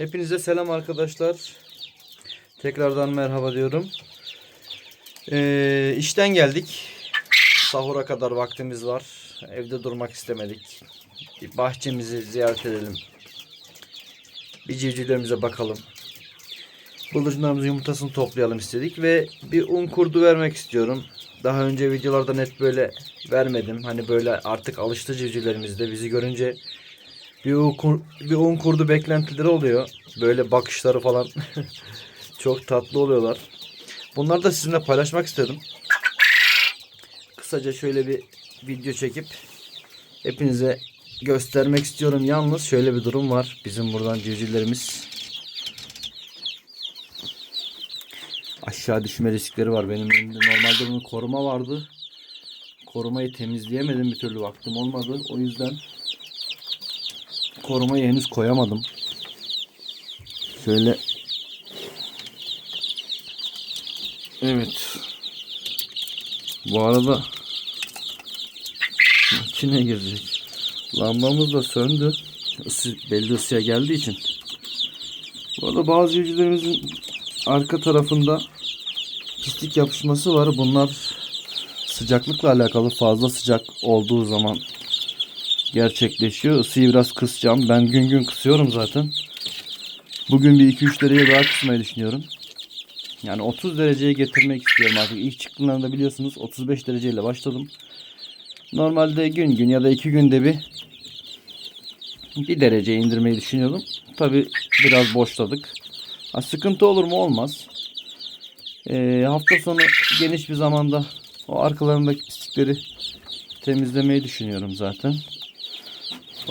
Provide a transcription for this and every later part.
Hepinize selam arkadaşlar. Tekrardan merhaba diyorum. Ee, işten geldik. Sahura kadar vaktimiz var. Evde durmak istemedik. Bir bahçemizi ziyaret edelim. Bir civcivlerimize bakalım. Bıldırcınlarımızın yumurtasını toplayalım istedik ve bir un kurdu vermek istiyorum. Daha önce videolarda net böyle vermedim. Hani böyle artık alıştı civcivlerimiz de bizi görünce bir kur- bir un kurdu beklentileri oluyor. Böyle bakışları falan çok tatlı oluyorlar. Bunları da sizinle paylaşmak istedim. Kısaca şöyle bir video çekip hepinize göstermek istiyorum. Yalnız şöyle bir durum var. Bizim buradan civcivlerimiz aşağı düşme riskleri var. Benim elimde normalde bunun koruma vardı. Korumayı temizleyemedim bir türlü vaktim olmadı. O yüzden korumayı henüz koyamadım. Şöyle Evet. Bu arada içine girecek. Lambamız da söndü. Isı, belli ısıya geldiği için. Bu arada bazı civcivlerimizin arka tarafında pislik yapışması var. Bunlar sıcaklıkla alakalı fazla sıcak olduğu zaman gerçekleşiyor. Isıyı biraz kısacağım. Ben gün gün kısıyorum zaten. Bugün bir 2-3 dereceye daha kısmayı düşünüyorum. Yani 30 dereceye getirmek istiyorum artık. İlk çıktığında biliyorsunuz 35 dereceyle başladım. Normalde gün gün ya da 2 günde bir bir derece indirmeyi düşünüyordum. Tabi biraz boşladık. Ha, sıkıntı olur mu? Olmaz. Ee, hafta sonu geniş bir zamanda o arkalarındaki pislikleri temizlemeyi düşünüyorum zaten.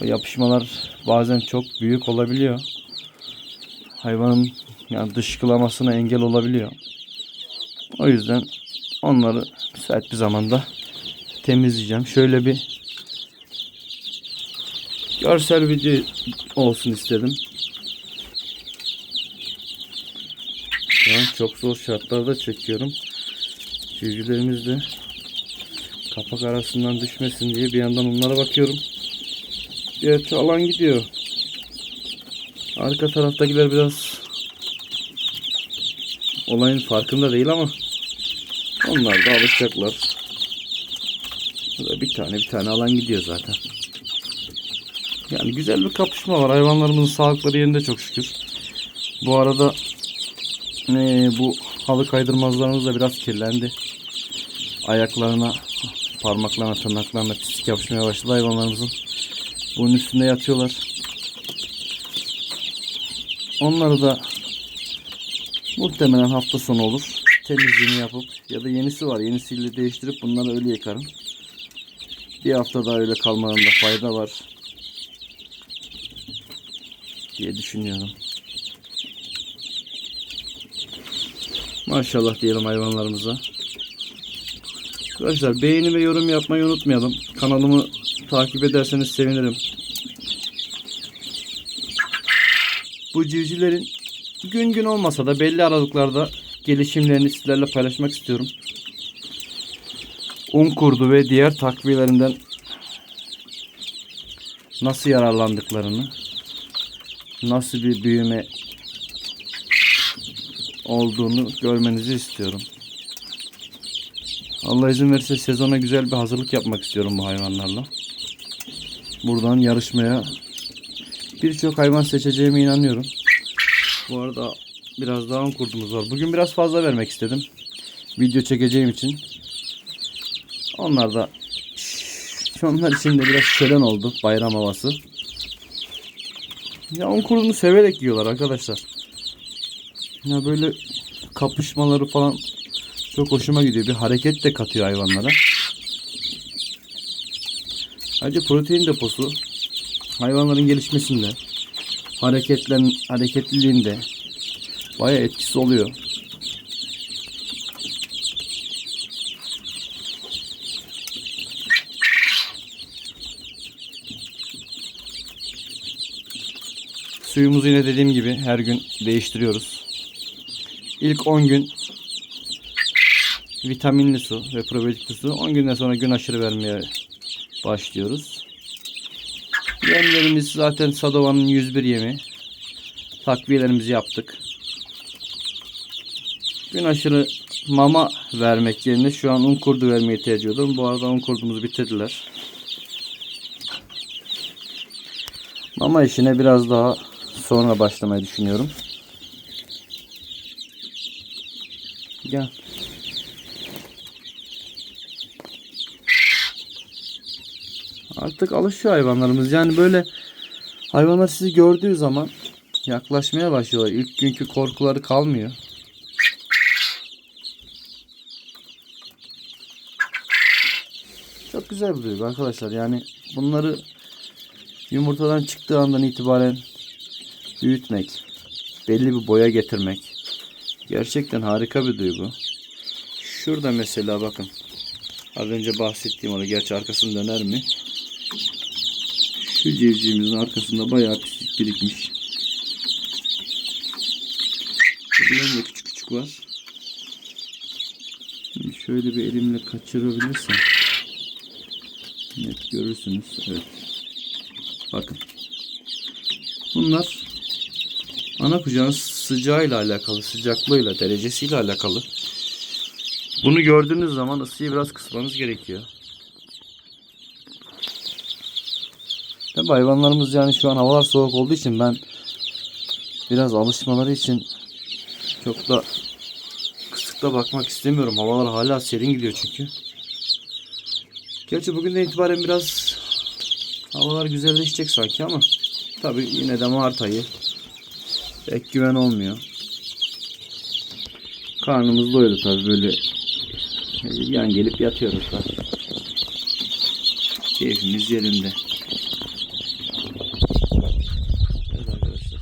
O yapışmalar bazen çok büyük olabiliyor. Hayvanın yani dışkılamasına engel olabiliyor. O yüzden onları müsait bir zamanda temizleyeceğim. Şöyle bir görsel video olsun istedim. Şu çok zor şartlarda çekiyorum. Civcivlerimiz de kapak arasından düşmesin diye bir yandan onlara bakıyorum. Gerçi alan gidiyor. Arka taraftakiler biraz olayın farkında değil ama onlar da alışacaklar. Burada bir tane bir tane alan gidiyor zaten. Yani güzel bir kapışma var. Hayvanlarımızın sağlıkları yerinde çok şükür. Bu arada eee, bu halı kaydırmazlarımız da biraz kirlendi. Ayaklarına, parmaklarına, tırnaklarına pislik yapışmaya başladı hayvanlarımızın. Bunun üstünde yatıyorlar. Onları da muhtemelen hafta sonu olur. Temizliğini yapıp ya da yenisi var. Yenisiyle değiştirip bunları öyle yıkarım. Bir hafta daha öyle kalmalarında fayda var. Diye düşünüyorum. Maşallah diyelim hayvanlarımıza. Arkadaşlar beğeni ve yorum yapmayı unutmayalım. Kanalımı takip ederseniz sevinirim. Bu civcivlerin gün gün olmasa da belli aralıklarda gelişimlerini sizlerle paylaşmak istiyorum. Un kurdu ve diğer takviyelerinden nasıl yararlandıklarını, nasıl bir büyüme olduğunu görmenizi istiyorum. Allah izin verirse sezona güzel bir hazırlık yapmak istiyorum bu hayvanlarla. Buradan yarışmaya birçok hayvan seçeceğime inanıyorum. Bu arada biraz daha un kurdumuz var. Bugün biraz fazla vermek istedim. Video çekeceğim için. Onlar da onlar için de biraz şölen oldu bayram havası. Ya un kurdunu severek yiyorlar arkadaşlar. Ya böyle kapışmaları falan çok hoşuma gidiyor. Bir hareket de katıyor hayvanlara. Ayrıca protein deposu hayvanların gelişmesinde hareketlen hareketliliğinde bayağı etkisi oluyor. Suyumuzu yine dediğim gibi her gün değiştiriyoruz. İlk 10 gün vitaminli su ve probiyotikli su. 10 günden sonra gün aşırı vermeye başlıyoruz. Yemlerimiz zaten Sadova'nın 101 yemi. takviyelerimizi yaptık. Gün aşırı mama vermek yerine şu an un kurdu vermeyi tercih ediyorum. Bu arada un kurdumuzu bitirdiler. Mama işine biraz daha sonra başlamayı düşünüyorum. Gel. Artık alışıyor hayvanlarımız. Yani böyle hayvanlar sizi gördüğü zaman yaklaşmaya başlıyorlar. İlk günkü korkuları kalmıyor. Çok güzel bir duygu arkadaşlar. Yani bunları yumurtadan çıktığı andan itibaren büyütmek, belli bir boya getirmek gerçekten harika bir duygu. Şurada mesela bakın. Az önce bahsettiğim orada gerçi arkasını döner mi? Şu civcivimizin arkasında bayağı pislik birikmiş. Buradan da küçük küçük var. Şimdi şöyle bir elimle kaçırabilirsem net görürsünüz. Evet. Bakın. Bunlar ana kucağın sıcağıyla alakalı, sıcaklığıyla, derecesiyle alakalı. Bunu gördüğünüz zaman ısıyı biraz kısmanız gerekiyor. Tabi hayvanlarımız yani şu an havalar soğuk olduğu için ben biraz alışmaları için çok da kısıkta bakmak istemiyorum. Havalar hala serin gidiyor çünkü. Gerçi bugünden itibaren biraz havalar güzelleşecek sanki ama tabi yine de Mart ayı pek güven olmuyor. Karnımız doydu tabi böyle yan gelip yatıyoruz da. Keyfimiz yerinde. Evet arkadaşlar.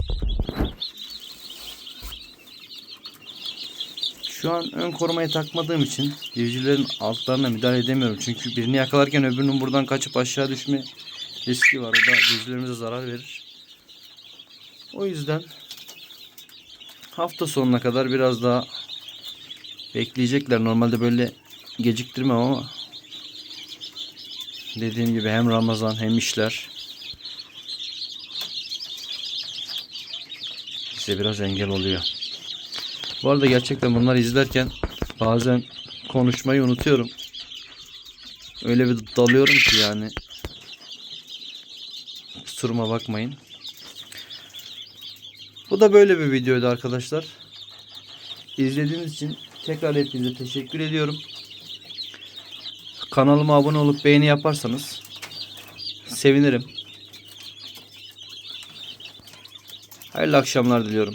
Şu an ön korumayı takmadığım için civcivlerin altlarına müdahale edemiyorum. Çünkü birini yakalarken öbürünün buradan kaçıp aşağı düşme riski var. O da civcivlerimize zarar verir. O yüzden hafta sonuna kadar biraz daha bekleyecekler. Normalde böyle geciktirmem ama dediğim gibi hem Ramazan hem işler bize biraz engel oluyor. Bu arada gerçekten bunları izlerken bazen konuşmayı unutuyorum. Öyle bir dalıyorum ki yani. Kusuruma bakmayın. Bu da böyle bir videoydu arkadaşlar. İzlediğiniz için tekrar hepinize teşekkür ediyorum. Kanalıma abone olup beğeni yaparsanız sevinirim. Hayırlı akşamlar diliyorum.